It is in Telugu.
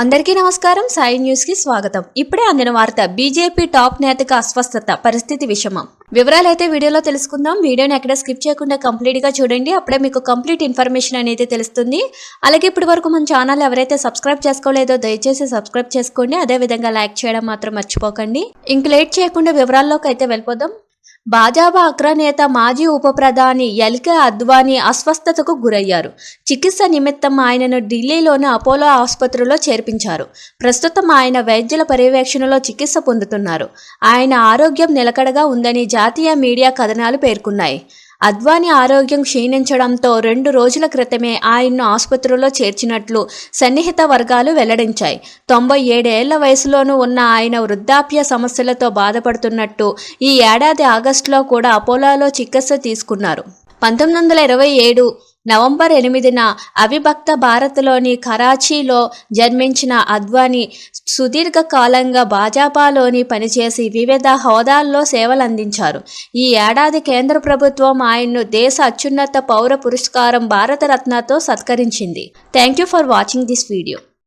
అందరికీ నమస్కారం. సాయి న్యూస్కి స్వాగతం. ఇప్పుడే అందిన వార్త బీజేపీ టాప్ నేతకు అస్వస్థత పరిస్థితి విషమం. వివరాలు అయితే వీడియోలో తెలుసుకుందాం. వీడియోని ఎక్కడ స్కిప్ చేయకుండా కంప్లీట్గా చూడండి. అప్పుడే మీకు కంప్లీట్ ఇన్ఫర్మేషన్ అనేది తెలుస్తుంది. అలాగే ఇప్పటి వరకు మన ఛానల్ ఎవరైతే సబ్స్క్రైబ్ చేసుకోలేదో దయచేసి సబ్స్క్రైబ్ చేసుకోండి. అదే విధంగా లైక్ చేయడం మాత్రం మర్చిపోకండి. ఇంక లేట్ చేయకుండా వివరాల్లోకి అయితే వెళ్ళిపోదాం. భాజపా అగ్రనేత మాజీ ఉప ప్రధాని ఎల్కే అద్వానీ అస్వస్థతకు గురయ్యారు. చికిత్స నిమిత్తం ఆయనను ఢిల్లీలోని అపోలో ఆసుపత్రిలో చేర్పించారు. ప్రస్తుతం ఆయన వైద్యుల పర్యవేక్షణలో చికిత్స పొందుతున్నారు. ఆయన ఆరోగ్యం నిలకడగా ఉందని జాతీయ మీడియా కథనాలు పేర్కొన్నాయి. అద్వానీ ఆరోగ్యం క్షీణించడంతో రెండు రోజుల క్రితమే ఆయన్ను ఆసుపత్రిలో చేర్చినట్లు సన్నిహిత వర్గాలు వెల్లడించాయి. తొంభై ఏడేళ్ళ వయసులోనూ ఉన్న ఆయన వృద్ధాప్య సమస్యలతో బాధపడుతున్నట్టు ఈ ఏడాది ఆగస్టులో కూడా అపోలోలో చికిత్స తీసుకున్నారు. పంతొమ్మిది వందల ఇరవై ఏడు నవంబర్ ఎనిమిదిన అవిభక్త భారత్లోని కరాచీలో జన్మించిన అద్వానీ సుదీర్ఘకాలంగా భాజపాలోని పనిచేసి వివిధ హోదాల్లో సేవలందించారు. ఈ ఏడాది కేంద్ర ప్రభుత్వం ఆయన్ను దేశ అత్యున్నత పౌర పురస్కారం భారతరత్నతో సత్కరించింది. Thank you for watching this video.